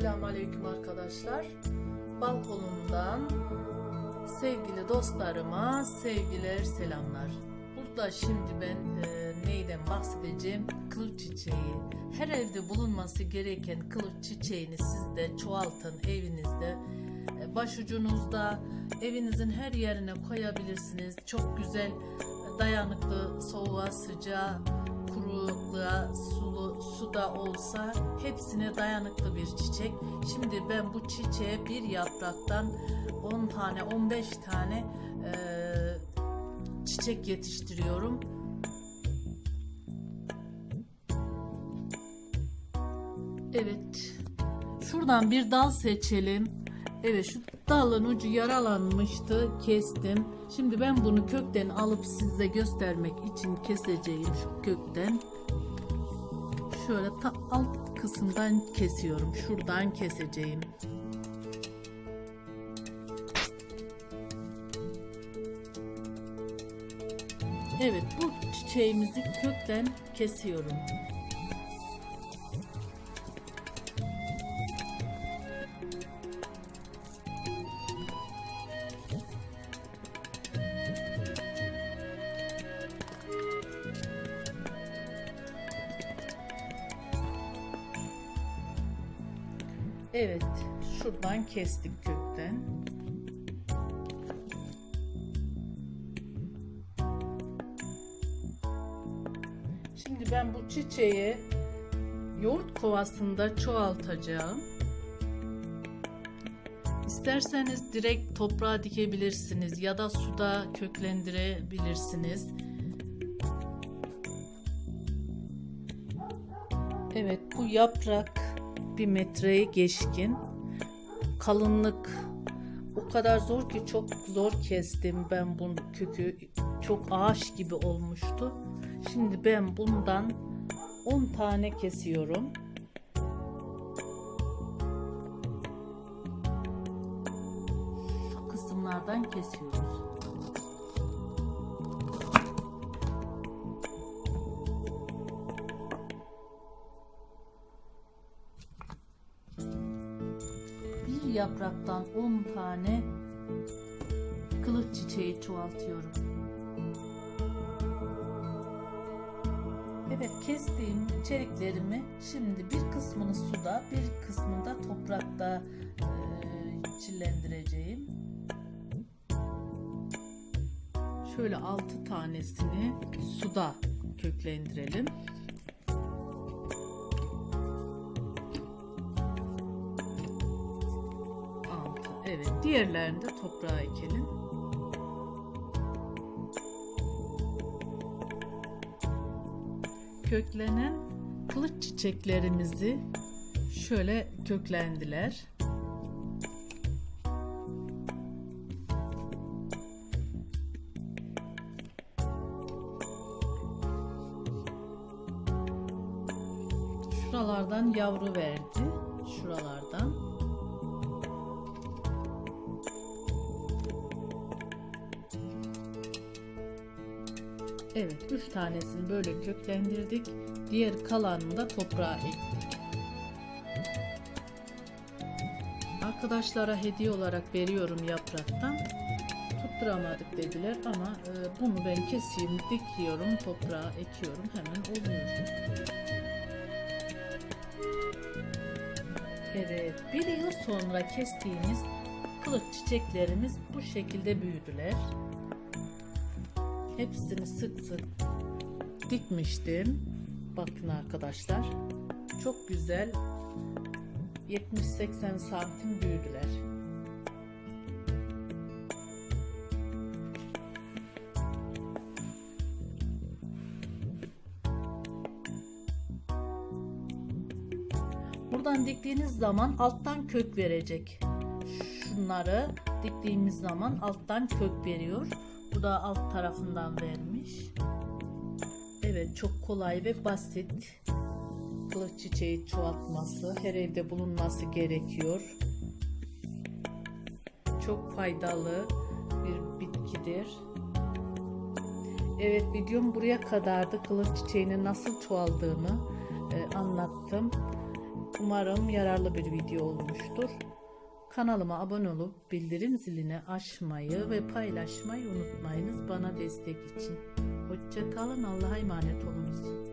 Selamünaleyküm arkadaşlar. Balkonumdan sevgili dostlarıma sevgiler, selamlar. Burada şimdi ben e, neyden bahsedeceğim? Kılıç çiçeği. Her evde bulunması gereken kılıç çiçeğini siz de çoğaltın evinizde. E, başucunuzda, evinizin her yerine koyabilirsiniz. Çok güzel, dayanıklı, soğuğa, sıcağa, kuruluğa, sulu, suda olsa hepsine dayanıklı bir çiçek. Şimdi ben bu çiçeğe bir yapraktan 10 tane 15 tane eee, çiçek yetiştiriyorum. Evet. Şuradan bir dal seçelim. Evet şu dalın ucu yaralanmıştı. Kestim. Şimdi ben bunu kökten alıp size göstermek için keseceğim şu kökten. Şöyle ta alt kısımdan kesiyorum. Şuradan keseceğim. Evet bu çiçeğimizi kökten kesiyorum. Evet, şuradan kestik kökten. Şimdi ben bu çiçeği yoğurt kovasında çoğaltacağım. İsterseniz direkt toprağa dikebilirsiniz ya da suda köklendirebilirsiniz. Evet bu yaprak bir metreye geçkin. Kalınlık o kadar zor ki çok zor kestim ben bunu kökü çok ağaç gibi olmuştu. Şimdi ben bundan 10 tane kesiyorum. Şu kısımlardan kesiyoruz. Yapraktan 10 tane kılıç çiçeği çoğaltıyorum. Evet kestiğim çeliklerimi şimdi bir kısmını suda bir kısmını da toprakta e, çillendireceğim. Şöyle 6 tanesini suda köklendirelim. Evet. Diğerlerini de toprağa ekelim. Köklenen kılıç çiçeklerimizi şöyle köklendiler. Şuralardan yavru verdi. Şuralardan. Evet, üç tanesini böyle köklendirdik. Diğer kalanını da toprağa ektik. Arkadaşlara hediye olarak veriyorum yapraktan. Tutturamadık dediler ama e, bunu ben keseyim, dikiyorum, toprağa ekiyorum. Hemen oluyor. Evet, bir yıl sonra kestiğimiz kılıç çiçeklerimiz bu şekilde büyüdüler. Hepsini sık sık dikmiştim. Bakın arkadaşlar. Çok güzel 70-80 santim büyüdüler. Buradan diktiğiniz zaman alttan kök verecek. Şunları diktiğimiz zaman alttan kök veriyor. Bu da alt tarafından vermiş. Evet çok kolay ve basit. Kılıç çiçeği çoğaltması her evde bulunması gerekiyor. Çok faydalı bir bitkidir. Evet videom buraya kadardı. Kılıç çiçeğinin nasıl çoğaldığını e, anlattım. Umarım yararlı bir video olmuştur. Kanalıma abone olup bildirim zilini açmayı ve paylaşmayı unutmayınız bana destek için. Hoşçakalın Allah'a emanet olun.